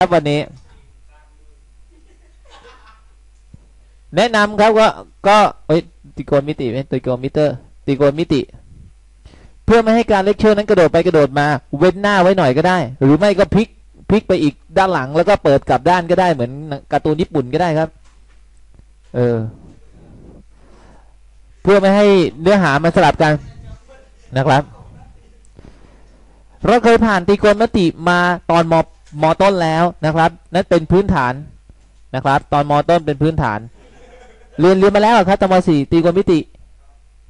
ครับวันนี้ แนะนำครับก็ก็เอ้ยตีโกนมิติไหมตีโกนมิเตอร์ตีโกนมิติ เพื่อไม่ให้การเลคเชอร์นั้นกระโดดไปกระโดดมา เว้นหน้าไว้หน่อยก็ได้ หรือไม่ก็พลิกพลิกไปอีกด้านหลังแล้วก็เปิดกลับด้านก็ได้เหมือนการ์ตูนญี่ปุ่นก็ได้ครับ เออ เพื่อไม่ให้เนื้อหามันสลับกันนะครับ เราเคยผ่านตีโกนมิติมาตอนม มต้นแล้วนะครับ นั่นเป็นพื้นฐานนะครับ ตอนมต้นเป็นพื้นฐาน เรียนเรียนมาแล้วครับตอนมสี่ตีโกนมิติ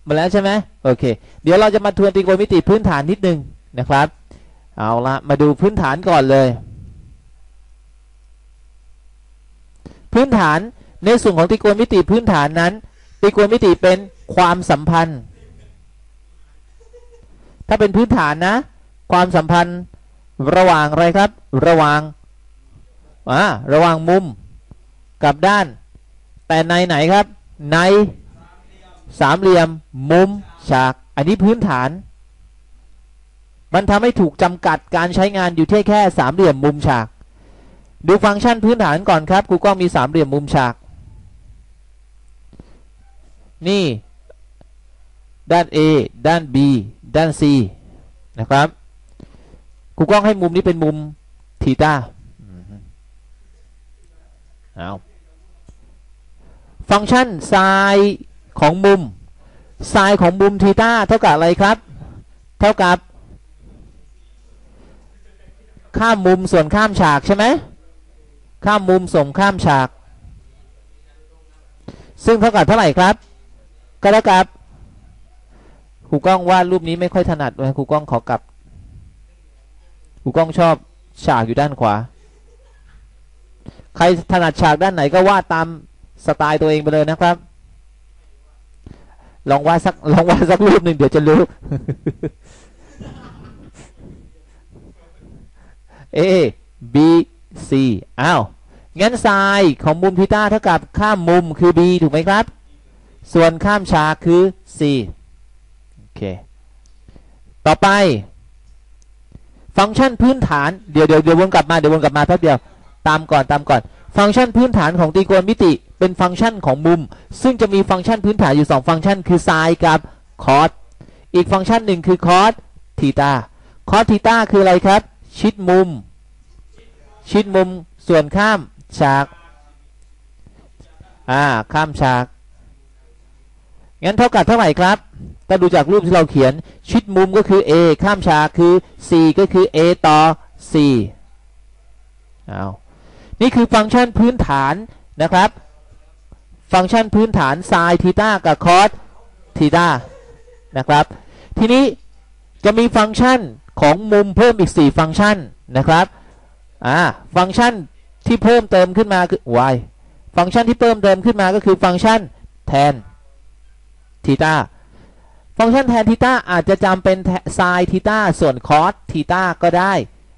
มาแล้วใช่ไหมโอเค เดี๋ยวเราจะมาทวนตีโกนมิติพื้นฐานนิดนึงนะครับ เอาละมาดูพื้นฐานก่อนเลย พื้นฐานในส่วนของตีโกนมิติพื้นฐานนั้นตีโกนมิติเป็นความสัมพันธ์ ถ้าเป็นพื้นฐานนะ ความสัมพันธ์ ระหว่างอะไรครับ ระหว่างอ่าระหว่างมุมกับด้าน แต่ในไหนครับ ในสามเหลี่ยม มุมฉาก อันนี้พื้นฐาน มันทำให้ถูกจำกัดการใช้งานอยู่ที่แค่สามเหลี่ยมมุมฉาก ดูฟังก์ชันพื้นฐานก่อนครับครูก็มีสามเหลี่ยมมุมฉาก นี่ ด้าน A ด้าน B ด้าน C นะครับ ครูกล้องให้มุมนี้เป็นมุมทีตาเอาฟังก์ชันไซน์ของมุมไซน์ของมุมทีตาเท่ากับอะไรครับ เท่ากับ ข้ามมุมส่วนข้ามฉากใช่ไหมข้ามมุมส่งข้ามฉาก ซึ่งเท่ากับเท่าไหร่ครับ ก็เท่ากับครูกล้องวาดรูปนี้ไม่ค่อยถนัดเลยครูกล้องขอกลับูกล้องชอบฉากอยู่ด้านขวา ใครถนัดฉากด้านไหนก็วาดตามสไตล์ตัวเองไปเลยนะครับ ลองวาดสักลองวาดสักรูปหนึ่งเดี๋ยวจะรู้ A B C อ้าวงั้นไซน์ของมุมทีต้าเท่ากับข้ามมุมคือ B ถูกไหมครับ ส่วนข้ามฉากคือ C โอเค ต่อไป ฟังก์ชันพื้นฐานเดี๋ยวเดี๋ยวเดี๋ยววนกลับมาเดี๋ยววนกลับมาแป๊บเดียวตามก่อนตามก่อน ฟังก์ชันพื้นฐานของตรีโกณมิติเป็นฟังก์ชันของมุม ซึ่งจะมีฟังก์ชันพื้นฐานอยู่ 2 ฟังก์ชันคือไซน์กับคอสอีกฟังก์ชันหนึ่งคือคอสทีตาคอสทีตาคืออะไรครับ ชิดมุม ชิดมุมส่วนข้ามฉากอ่าข้ามฉาก งั้นเท่ากับเท่าไหร่ครับถ้าดูจากรูปที่เราเขียนชิดมุมก็คือ a ข้ามฉากคือ c ก็คือ a ต่อ c เอานี่คือฟังก์ชันพื้นฐานนะครับ ฟังก์ชันพื้นฐาน sin ทีตากับ cos ทีตานะครับ ทีนี้จะมีฟังก์ชันของมุมเพิ่มอีก 4 ฟังก์ชันนะครับอ่าฟังก์ชันที่เพิ่มเติมขึ้นมาคือ y ฟังก์ชันที่เพิ่มเติมขึ้นมาก็คือฟังก์ชันแทน ทีตาฟังก์ชันแทนทีตาอาจจะจำเป็นไซน์ทีตาส่วนคอสทีตาก็ได้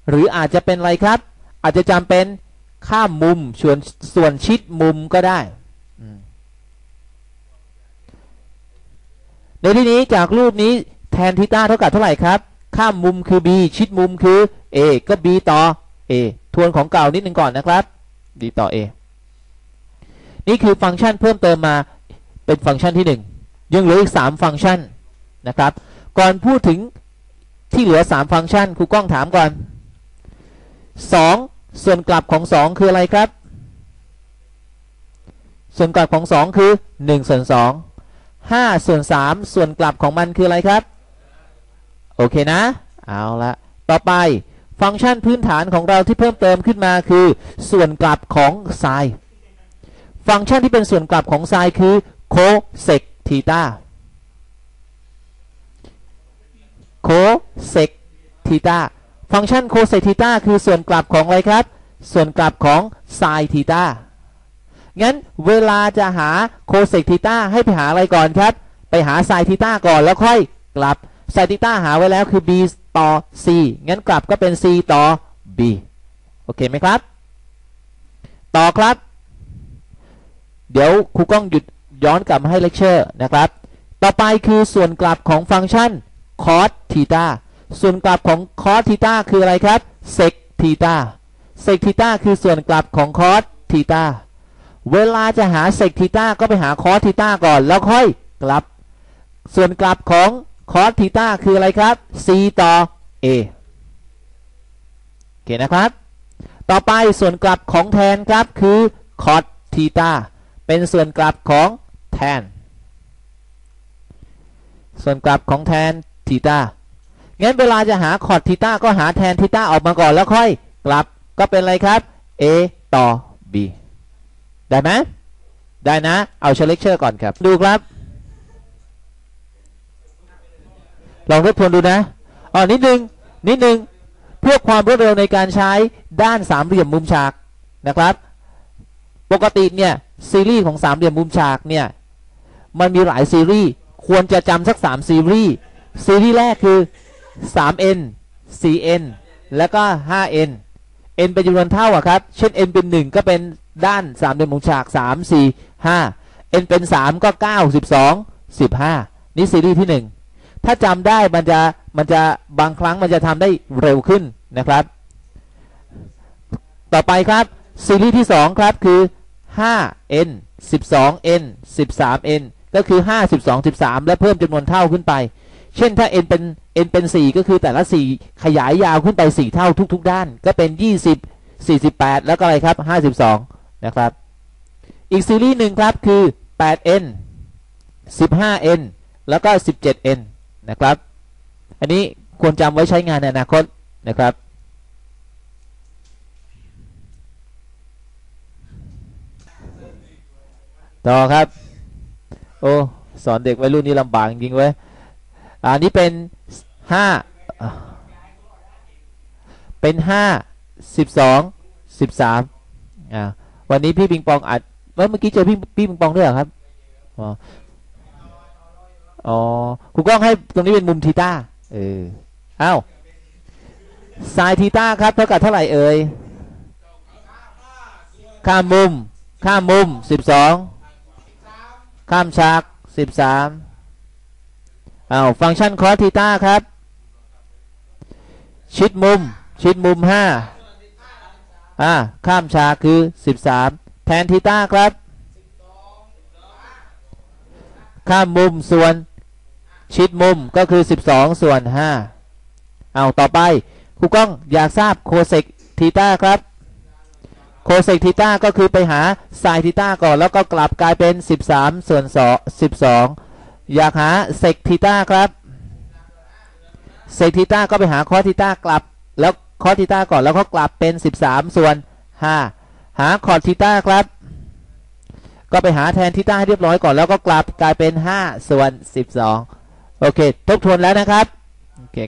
หรืออาจจะเป็นอะไรครับ อาจจะจำเป็นข้ามมุมส่วนส่วนชิดมุมก็ได้ ในที่นี้จากรูปนี้แทนทีตาเท่ากับเท่าไหร่ครับ ข้ามมุมคือ b ชิดมุมคือ a ก็ b ต่อ a ทวนของเก่านิดหนึ่งก่อนนะครับ b ต่อ a นี่คือฟังก์ชันเพิ่มเติมมาเป็นฟังก์ชันที่ 1 ยังเหลืออีก 3 ฟังก์ชันนะครับ ก่อนพูดถึงที่เหลือ 3 ฟังก์ชันครูก้องถามก่อน 2 ส่วนกลับของ 2 คืออะไรครับ ส่วนกลับของ 2 คือ 1 ส่วน 2 5 ส่วน 3 ส่วนกลับของมันคืออะไรครับ โอเคนะ เอาละต่อไปฟังก์ชันพื้นฐานของเราที่เพิ่มเติมขึ้นมาคือ ส่วนกลับของไซน์ฟังก์ชันที่เป็นส่วนกลับของไซน์คือโคเซก ทีตาโคเซกทีตาฟังก์ชันโคเซกทีตาคือส่วนกลับของอะไรครับ ส่วนกลับของไซน์ทีตางั้นเวลาจะหาโคเซกทีตาให้ไปหาอะไรก่อนครับ ไปหาไซน์ทีตาก่อนแล้วค่อยกลับไซน์ทีตาหาไว้แล้วคือ b ต่อ c งั้นกลับก็เป็น c ต่อ b โอเคไหมครับ ต่อครับ เดี๋ยวครูก้องหยุด ย้อนกลับมาให้เลคเชอร์นะครับ ต่อไปคือส่วนกลับของฟังก์ชัน cos ทีตาส่วนกลับของ cos ทีตาคืออะไรครับ sec ทีตาเซกทีตาคือส่วนกลับของคอสทีตาเวลาจะหาเซกทีตาก็ไปหาคอสทีตาก่อนแล้วค่อยกลับ ส่วนกลับของคอสทีตาคืออะไรครับ c ต่อ a โอเคนะครับ ต่อไปส่วนกลับของแทนครับคือคอสทีตาเป็นส่วนกลับของ แทน ส่วนกลับของแทนทีต้างั้นเวลาจะหาคอสทีต้าก็หาแทนทีต้าออกมาก่อนแล้วค่อยกลับก็เป็นอะไรครับ a ต่อ b ได้ไหมได้นะ เอาเชลเลกเชอร์ก่อนครับ ดูครับ ลองทบทวนดูนะอ๋อนิดนึง นิดนึง เพื่อความรวดเร็วในการใช้ด้านสามเหลี่ยมมุมฉากนะครับ ปกติเนี่ย ซีรีส์ของสามเหลี่ยมมุมฉากเนี่ย มันมีหลายซีรีส์ควรจะจำสัก 3 ซีรีส์ซีรีส์แรกคือ 3n 4n แล้วก็ 5n n เป็นจำนวนเท่าอะครับ เช่น n เป็น 1 ก็เป็นด้านสามเหลี่ยมมุมฉาก 3 4 5 n เป็น 3 ก็ 9 12 15 นี่ซีรีส์ที่ 1 ถ้าจำได้มันจะมันจะบางครั้งมันจะทำได้เร็วขึ้นนะครับ ต่อไปครับซีรีส์ที่ 2 ครับคือ 5n 12n 13n ก็คือ 5 12 13 และเพิ่มจำนวนเท่าขึ้นไป เช่นถ้า n เป็น n เป็น 4 ก็คือแต่ละ 4 ขยายยาวขึ้นไป 4 เท่าทุก ๆ ด้าน ก็เป็น 20 48 แล้วก็อะไรครับ 52 นะครับ อีกซีรีส์หนึ่งครับคือ 8n 15n แล้วก็ 17n นะครับ อันนี้ควรจำไว้ใช้งานในอนาคตนะครับต่อครับ โอ้สอนเด็กวัยรุ่นนี้ลำบากจริงเว้ยอันนี้เป็นห้าเป็นห้าสิบสองสิบสามอ่าวันนี้พี่ปิงปองอัดเมื่อกี้เจอพี่พี่ปิงปองด้วยเหรอครับอ๋ออ๋อครูก้องให้ตรงนี้เป็นมุมทีต้าเอออ้าวไซน์ทีต้าครับเท่ากับเท่าไหร่เอ่ยข้ามมุมข้ามมุมสิบสอง ข้ามฉากสิบสามอ้าวฟังก์ชันคอสทีต้าครับ ชิดมุม ชิดมุมห้าอ่าข้ามฉากคือสิบสามแทนทีต้าครับ ข้ามมุมส่วนชิดมุมก็คือ12ส่วน5เอาต่อไปครูก้องอยากทราบโคเซกทีต้าครับ โคเซกทีต้าก็คือไปหาไซทีต้าก่อนแล้วก็กลับกลายเป็น 13 ส่วน2 12 อยากหาเซกทีต้าครับเซกทีต้าก็ไปหาคอทีต้ากลับ แล้วคอทีต้าก่อนแล้วก็กลับเป็น 13 ส่วน 5 หาคอทีต้าครับ ก็ไปหาแทนทีต้าให้เรียบร้อยก่อนแล้วก็กลับกลายเป็น 5 ส่วน 12 โอเค ทบทวนแล้วนะครับโอเค